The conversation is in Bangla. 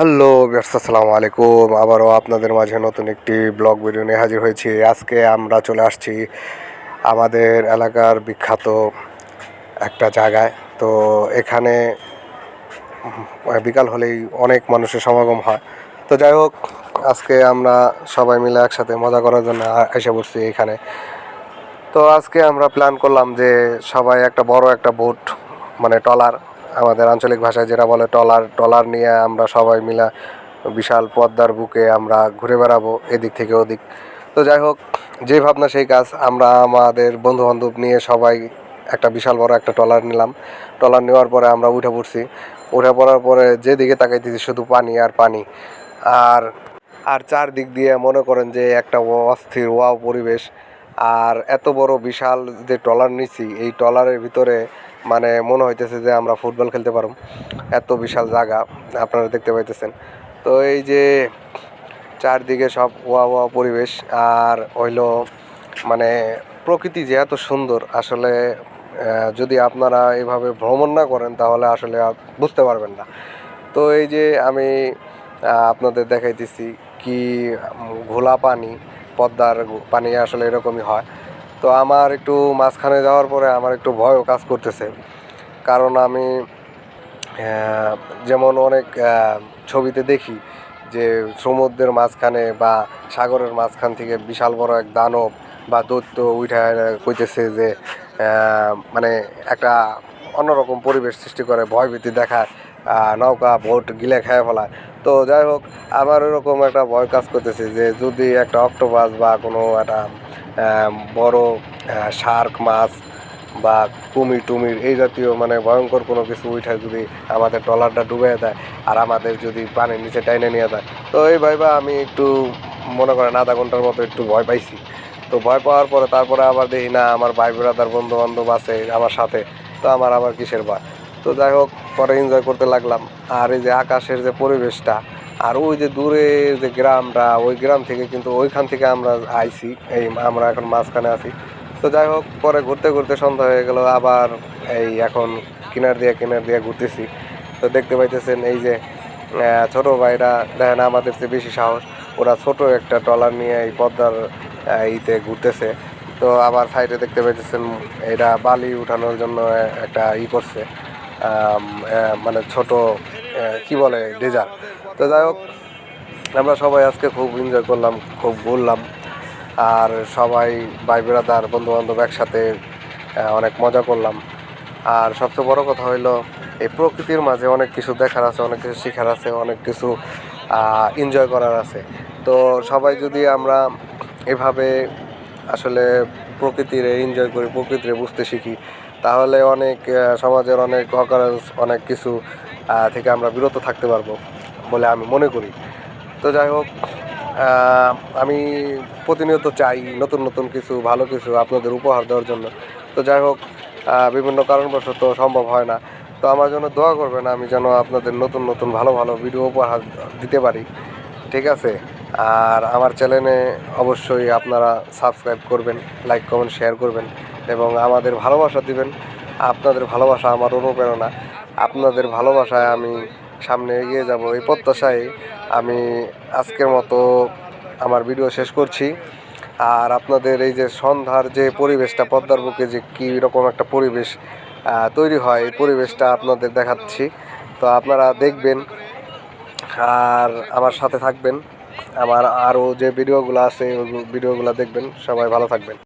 হ্যালো ব্যস্ত আসসালামু আলাইকুম। আবারও আপনাদের মাঝে নতুন একটি ব্লগ ভিডিও নিয়ে হাজির হয়েছি। আজকে আমরা চলে আসছি আমাদের এলাকার বিখ্যাত একটা জায়গায়। তো এখানে বিকাল হলেই অনেক মানুষের সমাগম হয়। তো যাই হোক, আজকে আমরা সবাই মিলে একসাথে মজা করার জন্য এসে পড়ছি এখানে। তো আজকে আমরা প্ল্যান করলাম যে সবাই একটা বড় একটা বোট মানে টলার আমাদের আঞ্চলিক ভাষায় যেটা বলে টলার টলার নিয়ে আমরা সবাই মিলে বিশাল পদ্মার বুকে আমরা ঘুরে বেড়াবো এদিক থেকে ওদিক। তো যাই হোক, যে ভাবনা সেই কাজ। আমরা আমাদের বন্ধু বান্ধব নিয়ে সবাই একটা বিশাল বড় একটা টলার নিলাম। টলার নেওয়ার পরে আমরা উঠে পড়ছি। উঠে পড়ার পরে যেদিকে তাকাইতেছি শুধু পানি আর পানি। আর আর চারদিক দিয়ে মনে করেন যে একটা অস্থির ওয়াও পরিবেশ। আর এত বড় বিশাল যে ট্রলার নিছি এই ট্রলারের ভিতরে মানে মনে হইতেছে যে আমরা ফুটবল খেলতে পারব। এত বিশাল জায়গা, আপনারা দেখতে পাইতেছেন। তো এই যে চারদিকে সব ওয়া ওয়া পরিবেশ, আর হইল মানে প্রকৃতি যে এত সুন্দর, আসলে যদি আপনারা এভাবে ভ্রমণ না করেন, তাহলে আসলে বুঝতে পারবেন না। তো এই যে আমি আপনাদের দেখাইতেছি কি ঘোলা পানি, পদ্মার পানি আসলে এরকমই হয়। তো আমার একটু মাঝখানে যাওয়ার পরে আমার একটু ভয়ও কাজ করতেছে। কারণ আমি যেমন অনেক ছবিতে দেখি যে সমুদ্রের মাঝখানে বা সাগরের মাঝখান থেকে বিশাল বড় এক দানব বা দৈত্য উঠে কইতেছে যে মানে একটা অন্যরকম পরিবেশ সৃষ্টি করে, ভয়ভীতি দেখায় নৌকা ভোট গিলে খেয়ে ফেলায়। তো যাই হোক, আমার এরকম একটা ভয় কাজ করতেছে যে যদি একটা অক্টোপাস বা কোনো একটা বড় শার্ক মাছ বা কুমির টুমির এই জাতীয় মানে ভয়ঙ্কর কোনো কিছু উঠে যদি আমাদের ট্রলারটা ডুবে দেয় আর আমাদের যদি পানির নিচে টাইনে নিয়ে যায়। তো এই ভাইবা আমি একটু মনে করেন আধা ঘণ্টার মতো একটু ভয় পাইছি। তো ভয় পাওয়ার পরে তারপরে আবার দেখি, না, আমার ভাই ব্রাদার বন্ধু বান্ধব আছে আমার সাথে, তো আমার আবার কিসের ভয়? তো যাই হোক, পরে এনজয় করতে লাগলাম। আর এই যে আকাশের যে পরিবেশটা আর ওই যে দূরে যে গ্রামটা, ওই গ্রাম থেকে কিন্তু ওইখান থেকে আমরা আইছি, এই আমরা এখন মাঝখানে আছি। তো যাই হোক, পরে ঘুরতে ঘুরতে সন্ধ্যা হয়ে গেল, আবার এই এখন কিনার দিয়ে কিনার দিয়ে ঘুরতেছি। তো দেখতে পাইতেছেন এই যে ছোট ভাইরা, দেখেন আমাদের চেয়ে বেশি সাহস, ওরা ছোট একটা ট্রলার নিয়ে এই পদ্মার ইতে ঘুরতেছে। তো আবার সাইডে দেখতে পাইতেছেন এটা বালি উঠানোর জন্য একটা ই করছে মানে ছোট কি বলে ডেজার তো যাই হোক, আমরা সবাই আজকে খুব এনজয় করলাম, খুব ঘুরলাম। আর সবাই ভাই বেড়াদার বন্ধু বান্ধব একসাথে অনেক মজা করলাম। আর সবচেয়ে বড় কথা হইল, এই প্রকৃতির মাঝে অনেক কিছু দেখার আছে, অনেক কিছু শেখার আছে, অনেক কিছু এনজয় করার আছে। তো সবাই যদি আমরা এভাবে আসলে প্রকৃতির এনজয় করি, প্রকৃতির বুঝতে শিখি, তাহলে অনেক সমাজের অনেক অকারেন্স অনেক কিছু থেকে আমরা বিরত থাকতে পারব। বলে আমি মনে করি। তো যাই হোক আমি প্রতিনিয়ত চাই নতুন নতুন কিছু, ভালো কিছু আপনাদের উপহার দেওয়ার জন্য। তো যাই হোক বিভিন্ন কারণবশত সম্ভব হয় না। তো আমার জন্য দোয়া করবেন আমি যেন আপনাদের নতুন নতুন, ভালো ভালো ভিডিও উপহার দিতে পারি। ঠিক আছে? আর আমার চ্যানেলে অবশ্যই আপনারা সাবস্ক্রাইব করবেন লাইক কমেন্ট শেয়ার করবেন এবং আমাদের ভালোবাসা দিবেন। আপনাদের ভালোবাসা আমার অনুপ্রেরণা। আপনাদের ভালোবাসায় আমি সামনে এগিয়ে যাব এই প্রত্যাশায় আমি আজকের মতো আমার ভিডিও শেষ করছি। আর আপনাদের এই যে সন্ধ্যার যে পরিবেশটা, পদ্মার বুকে যে কী রকম একটা পরিবেশ তৈরি হয়, এই পরিবেশটা আপনাদের দেখাচ্ছি। তো আপনারা দেখবেন আর আমার সাথে থাকবেন। আমার আরও যে ভিডিওগুলো আছে ভিডিওগুলো দেখবেন। সবাই ভালো থাকবেন।